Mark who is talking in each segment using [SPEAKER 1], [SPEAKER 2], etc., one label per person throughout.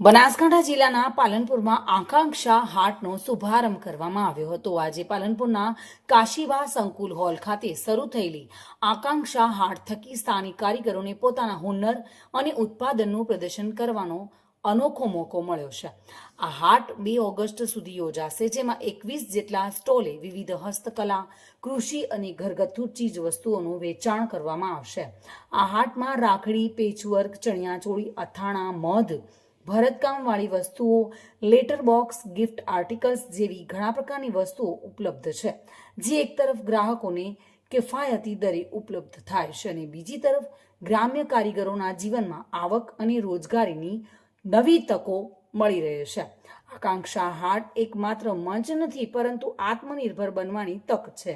[SPEAKER 1] બનાસકાંઠા જિલ્લાના પાલનપુરમાં આકાંક્ષા હાટનો શુભારંભ કરવામાં આવ્યો હતો. આજે પાલનપુરના કાશીબા સંકુલ હોલ ખાતે શરૂ થયેલી આકાંક્ષા હાટ થકી સ્થાનિક કારીગરોને પોતાના હુનર અને ઉત્પાદનનું પ્રદર્શન કરવાનો અનોખો મોકો મળ્યો છે. આ હાટ બે ઓગસ્ટ સુધી યોજાશે, જેમાં એકવીસ જેટલા સ્ટોલે વિવિધ હસ્તકલા, કૃષિ અને ઘરગથ્થુ ચીજ વસ્તુઓનું વેચાણ કરવામાં આવશે. આ હાટમાં રાખડી, પેચવર્ક, ચણિયાચોળી, અથાણા, મધ ભરતકામવાળી વસ્તુઓ, લેટર બોક્સ, ગિફ્ટ આર્ટિકલ્સ જેવી ઘણા પ્રકારની વસ્તુઓ ઉપલબ્ધ છે. જે એક તરફ ગ્રાહકોને કિફાયતી દરે ઉપલબ્ધ થાય છે અને બીજી તરફ ગ્રામ્ય કારીગરોના જીવનમાં આવક અને રોજગારીની નવી તકો મળી રહે છે. આકાંક્ષા હાટ એકમાત્ર મંચ નથી, પરંતુ આત્મનિર્ભર બનવાની તક છે.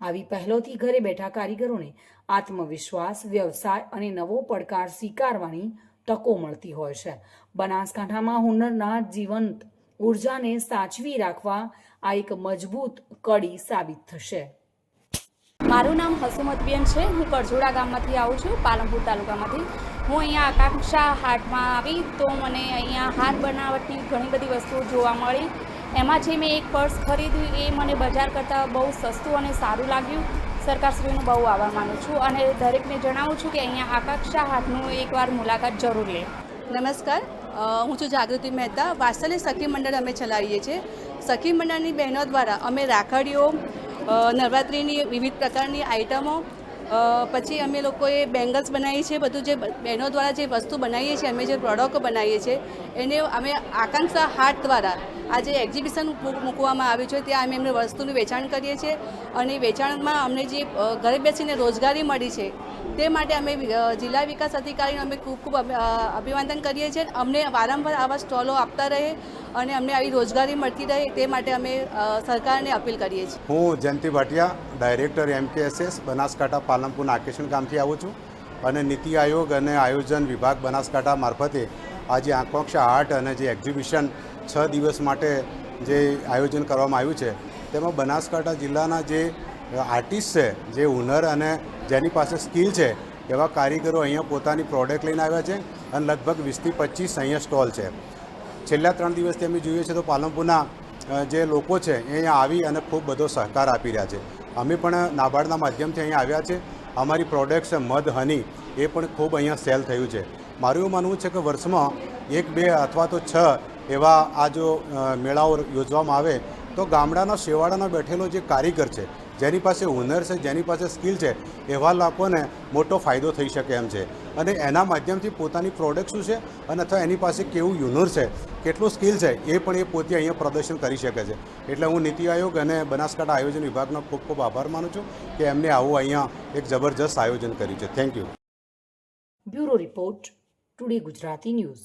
[SPEAKER 1] આવી પહેલોથી ઘરે બેઠા કારીગરોને આત્મવિશ્વાસ, વ્યવસાય અને નવો પડકાર સ્વીકારવાની તકો મળતી હોય છે. બનાસકાંઠામાં હુનરના જીવંત ઉર્જાને સાચવી રાખવા આ એક મજબૂત કડી સાબિત થશે.
[SPEAKER 2] મારું નામ હસુમતબેન છે. હું કરજોડા ગામમાંથી આવું છું, પાલનપુર તાલુકામાંથી. હું અહીંયા આકાંક્ષા હાટમાં આવી તો મને અહીંયા હાથ બનાવટની ઘણી બધી વસ્તુઓ જોવા મળી. એમાં જે મેં એક પર્સ ખરીદ્યું એ મને બજાર કરતાં બહુ સસ્તું અને સારું લાગ્યું. સરકારશ્રીનો બહુ આભાર માનું છું અને દરેકને જણાવું છું કે અહીંયા આકાંક્ષા હાટનું એકવાર મુલાકાત જરૂર લે.
[SPEAKER 3] નમસ્કાર. હું છું જાગૃતિ મહેતા. વાત્સલ્ય સખી મંડળ અમે ચલાવીએ છીએ. સખી મંડળની બહેનો દ્વારા અમે રાખડીઓ નવરાત્રિની વિવિધ પ્રકારની આઇટમો પછી અમે લોકોએ બેંગલ્સ બનાવીએ છીએ, બધું જે બહેનો દ્વારા જે વસ્તુ બનાવીએ છીએ, અમે જે પ્રોડક્ટો બનાવીએ છીએ, એને અમે આકાંક્ષા હાટ દ્વારા આજે એક્ઝિબિશન મૂકવામાં આવ્યું છે, ત્યાં અમે એમને વસ્તુનું વેચાણ કરીએ છીએ અને વેચાણમાં અમને જે ઘરે બેસીને રોજગારી મળી છે, તે માટે અમે જિલ્લા વિકાસ અધિકારીને અમે ખૂબ ખૂબ અભિ- અભિવાદન કરીએ છીએ, અમને વારંવાર આવા સ્ટોલો આપતા રહે અને અમને આવી રોજગારી મળતી રહે, તે માટે અમે સરકારને અપીલ કરીએ છીએ.
[SPEAKER 4] હું જયંતિ ભાટિયા, ડાયરેક્ટર એમકેએસએસ બનાસકાંઠા પાલનપુર આકેશન ગામથી આવું છું અને નીતિ આયોગ અને આયોજન વિભાગ બનાસકાંઠા મારફતે આજે આકાંક્ષા આર્ટ અને જે એક્ઝિબિશન છ દિવસ માટે જે આયોજન કરવામાં આવ્યું છે, તેમાં બનાસકાંઠા જિલ્લાના જે આર્ટિસ્ટ છે, જે હુનર અને જેની પાસે સ્કિલ છે, એવા કારીગરો અહીંયા પોતાની પ્રોડક્ટ લઈને આવ્યા છે અને લગભગ વીસથી પચીસ અહીંયા સ્ટોલ છે. છેલ્લા ત્રણ દિવસથી અમે જોઈએ છીએ તો પાલનપુરના જે લોકો છે, એ અહીંયા આવી અને ખૂબ બધો સહકાર આપી રહ્યા છે. અમે પણ નાબાર્ડના માધ્યમથી અહીંયા આવ્યા છે. અમારી પ્રોડક્ટ્સ મધ હની એ પણ ખૂબ અહીંયા સેલ થયું છે. મારું એવું માનવું છે કે વર્ષમાં એક, બે અથવા તો છ એવા આ જો મેળાઓ યોજવામાં આવે તો ગામડાના શેવાડાનો બેઠેલો જે કારીગર છે જેની પાસે હુનર છે, જેની પાસે સ્કિલ છે, એવા લોકોને મોટો ફાયદો થઈ શકે એમ છે. અને એના માધ્યમથી પોતાની પ્રોડક્ટ શું છે અને અથવા એની પાસે કેવું યુનર છે, કેટલું સ્કિલ છે, એ પણ એ પોતે અહીંયા પ્રદર્શન કરી શકે છે. એટલે હું નીતિ આયોગ અને બનાસકાંઠા આયોજન વિભાગનો ખૂબ ખૂબ આભાર માનું છું કે એમને આવું અહીંયા એક જબરજસ્ત આયોજન કર્યું છે. Thank you
[SPEAKER 1] bureau report today Gujarati news.